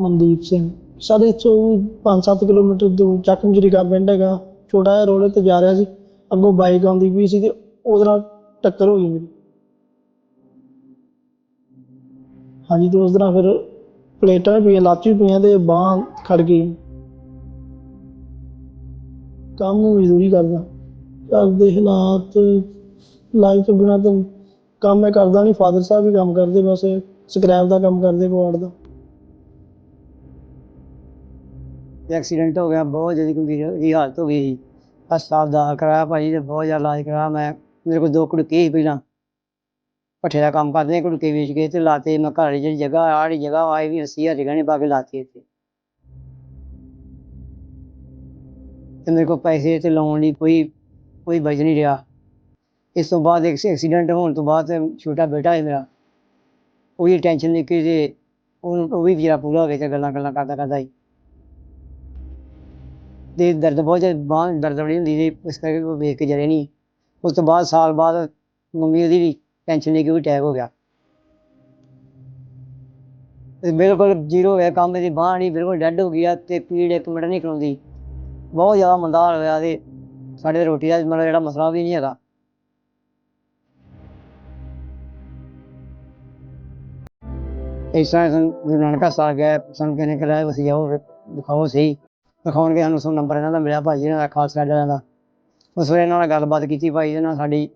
ਮਨਦੀਪ ਸਿੰਘ। ਸਾਡੇ ਇੱਥੋਂ 5-7 ਕਿਲੋਮੀਟਰ ਦੂਰ ਚੱਕਮਜਰੀ ਦਾ ਪਿੰਡ ਹੈਗਾ। ਛੋਟਾ ਜਿਹਾ ਰੋਡ ਤੇ ਜਾ ਰਿਹਾ ਸੀ। ਅੱਗੋਂ ਬਾਈਕ ਆਉਂਦੀ ਵੀ ਸੀ ਤੇ ਉਹਦੇ ਨਾਲ ਟੱਕਰ ਹੋ ਗਈ ਮੇਰੀ। ਹਾਂਜੀ ਤੇ ਉਸ ਨਾਲ ਫਿਰ ਪਲੇਟਾਂ ਵੀ ਪਈਆਂ ਲੱਤ ਵੀ ਪਈਆਂ ਤੇ ਬਾਂਹ ਖੜ ਗਈ। ਕੰਮ ਨੂੰ ਮਜ਼ਦੂਰੀ ਕਰਦਾ। ਘਰ ਦੇ ਹਾਲਾਤ, ਲਾਈਫ ਤੋਂ ਬਿਨਾਂ ਤਾਂ ਕੰਮ ਮੈਂ ਕਰਦਾ ਨਹੀਂ ਫਾਦਰ ਸਾਹਿਬ ਵੀ ਕੰਮ ਕਰਦੇ ਬਸ ਸਕ੍ਰੈਪ ਦਾ ਕੰਮ ਕਰਦੇ ਕੁਆੜ ਦਾ। ਐਕਸੀਡੈਂਟ ਹੋ ਗਿਆ, ਬਹੁਤ ਜ਼ਿਆਦਾ ਗੰਭੀਰ ਦੀ ਹਾਲਤ ਹੋ ਗਈ ਸੀ। ਹਸਪਤਾਲ ਦਾ ਕਰਾਇਆ ਭਾਜੀ ਤੇ ਬਹੁਤ ਜ਼ਿਆਦਾ ਇਲਾਜ ਕਰਾਇਆ ਮੈਂ। ਮੇਰੇ ਕੋਲ ਦੋ ਕੁੜਕੇ ਸੀ ਪਹਿਲਾਂ। ਭੱਠੇ ਦਾ ਕੰਮ ਕਰਦੇ ਕੁੜਕੇ ਵੇਚ ਕੇ ਤੇ ਲਾਤੇ। ਮੈਂ ਘਰ ਵਾਲੀ ਜਿਹੜੀ ਜਗ੍ਹਾ, ਆਹ ਜਗ੍ਹਾ ਆਈ ਵੀ 80000 ਜਗ੍ਹਾ ਨੇ ਪਾ ਕੇ ਲਾਤੀ ਇੱਥੇ। ਤੇ ਮੇਰੇ ਕੋਲ ਪੈਸੇ ਤੇ ਲਾਉਣ ਲਈ ਕੋਈ ਕੋਈ ਬਚ ਨਹੀਂ ਰਿਹਾ। ਇਸ ਤੋਂ ਬਾਅਦ ਇੱਕ ਐਕਸੀਡੈਂਟ ਹੋਣ ਤੋਂ ਬਾਅਦ ਛੋਟਾ ਬੇਟਾ ਹੈ ਮੇਰਾ। ਉਹ ਵੀ ਟੈਨਸ਼ਨ ਲੈ ਕੇ ਤੇ ਉਹ ਵੀ ਜਿਹੜਾ ਪੂਰਾ ਹੋ ਗਿਆ ਤੇ ਗੱਲਾਂ ਗੱਲਾਂ ਕਰਦਾ ਕਰਦਾ ਹੀ ਦੇ ਦਰਦ ਬਹੁਤ ਜ਼ਿਆਦਾ, ਬਾਂਹ ਦਰਦ ਬੜੀ ਹੁੰਦੀ ਸੀ, ਇਸ ਕਰਕੇ ਉਹ ਵੇਖ ਕੇ ਜਰੇ ਨਹੀਂ। ਉਸ ਤੋਂ ਬਾਅਦ ਸਾਲ ਬਾਅਦ ਮੰਮੀ ਉਹਦੀ ਵੀ ਟੈਨਸ਼ਨ ਲੈ ਕੇ ਉਹ ਅਟੈਕ ਹੋ ਗਿਆ। ਤੇ ਬਿਲਕੁਲ ਜ਼ੀਰੋ ਹੋਇਆ, ਕੰਮ ਦੀ ਬਾਂਹ ਨਹੀਂ, ਬਿਲਕੁਲ ਡੈੱਡ ਹੋ ਗਿਆ ਤੇ ਪੀੜ ਇੱਕ ਮਿੰਟ ਨਹੀਂ ਖਲੋਂਦੀ। ਬਹੁਤ ਜ਼ਿਆਦਾ ਮੰਦਾ ਹਾਲ ਹੋਇਆ ਤੇ ਸਾਡੇ ਰੋਟੀ ਦਾ ਮਤਲਬ ਜਿਹੜਾ ਮਸਲਾ ਵੀ ਨਹੀਂ ਹੈਗਾ। ਇਸ ਤਰ੍ਹਾਂ ਸਾਨੂੰ ਗੁਰੂ ਨਾਨਕ ਸਾਹਿਬ ਗਿਆ, ਸਾਨੂੰ ਕਹਿੰਦੇ ਕਿ ਰਾਏ ਵਸੀ ਜਾਓ ਦਿਖਾਓ ਸਹੀ। ਦਿਖਾਉਣਗੇ ਸਾਨੂੰ ਸੋ ਨੰਬਰ ਇਹਨਾਂ ਦਾ ਮਿਲਿਆ ਭਾਈ ਇਹਨਾਂ ਦਾ ਖਾਲਸਾ ਇਹਨਾਂ ਦਾ। ਉਸ ਵੇਲੇ ਇਹਨਾਂ ਨਾਲ ਗੱਲਬਾਤ ਕੀਤੀ ਭਾਈ ਇਹਨਾਂ ਨਾਲ ਸਾਡੀ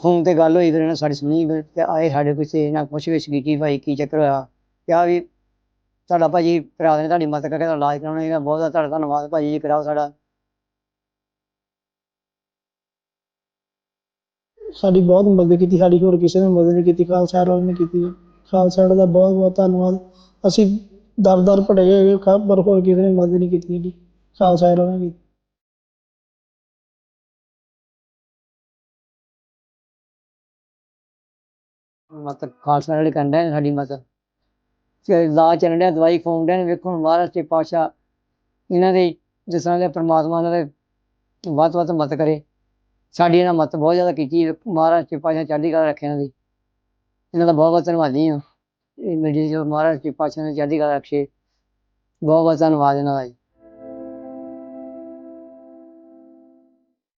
ਫੋਨ ਤੇ ਗੱਲ ਹੋਈ, ਫਿਰ ਇਹਨਾਂ ਸਾਡੀ ਸੁਣੀ, ਫਿਰ ਤੇ ਆਏ ਸਾਡੇ ਕੋਲ ਤੇ ਇਹਨਾਂ ਪੁੱਛ ਗਿੱਛ ਕੀਤੀ ਭਾਈ ਕੀ ਚੱਕਰ ਹੋਇਆ? ਕਿਹਾ ਵੀ ਤੁਹਾਡਾ ਭਾਜੀ ਭਰਾ ਨੇ ਤੁਹਾਡੀ ਮਦਦ ਕਰਕੇ ਤੁਹਾਡਾ ਇਲਾਜ ਕਰਾਉਣਾ ਹੈਗਾ, ਬਹੁਤ ਤੁਹਾਡਾ ਧੰਨਵਾਦ ਭਾਜੀ ਜੀ, ਕਰਾਓ ਸਾਡਾ। ਸਾਡੀ ਬਹੁਤ ਮਦਦ ਕੀਤੀ, ਸਾਡੀ ਹੋਰ ਕਿਸੇ ਨੇ ਮਦਦ ਨਹੀਂ ਕੀਤੀ, ਖਾਲਸਾ ਰਾਜ ਨੇ ਕੀਤੀ। ਖਾਲਸਾ ਦਾ ਬਹੁਤ ਬਹੁਤ ਧੰਨਵਾਦ। ਅਸੀਂ ਦਰ ਦਰ ਭਟੇ ਗਏ ਖਾ- ਪਰ ਹੋਰ ਕਿਸੇ ਨੇ ਮਦਦ ਨਹੀਂ ਕੀਤੀ ਸਾਡੀ ਖਾਲਸਾ ਰਾਜ ਨੇ ਕੀਤੀ ਮਤਲਬ ਖਾਲਸਾ ਵਾਲੇ ਕੰਡਾ ਸਾਡੀ ਮਦਦ। ਤੇ ਇਲਾਜ ਚੱਲਣ ਡਿਆ, ਦਵਾਈ ਖਵਾਉਣ ਡਿਆ ਨੇ ਵੇਖੋ ਹੁਣ ਮਹਾਰਾਜ ਤੇ ਪਾਸ਼ਾ ਇਹਨਾਂ ਦੇ ਜਿਸ ਦੇ ਪ੍ਰਮਾਤਮਾ ਨਾਲ ਵੱਧ ਤੋਂ ਵੱਧ ਮਤ ਕਰੇ। ਸਾਡੀ ਇਹਨਾਂ ਮਤ ਬਹੁਤ ਜ਼ਿਆਦਾ ਕੀਤੀ, ਮਹਾਰਾਜ ਤੇ ਪਾਸ਼ਾ ਚੜ੍ਹਦੀ ਕਲਾ ਰੱਖੇ ਇਹਨਾਂ ਦੀ। ਇਹਨਾਂ ਦਾ ਬਹੁਤ ਬਹੁਤ ਧੰਨਵਾਦੀ ਹਾਂ। ਮੇਰੀ ਜੋ ਮਹਾਰਾਜ ਤੇ ਪਾਸ਼ਾ ਨੇ ਚੜ੍ਹਦੀ ਕਲਾ ਰੱਖੇ ਬਹੁਤ ਬਹੁਤ ਧੰਨਵਾਦ ਇਹਨਾਂ ਦਾ ਜੀ।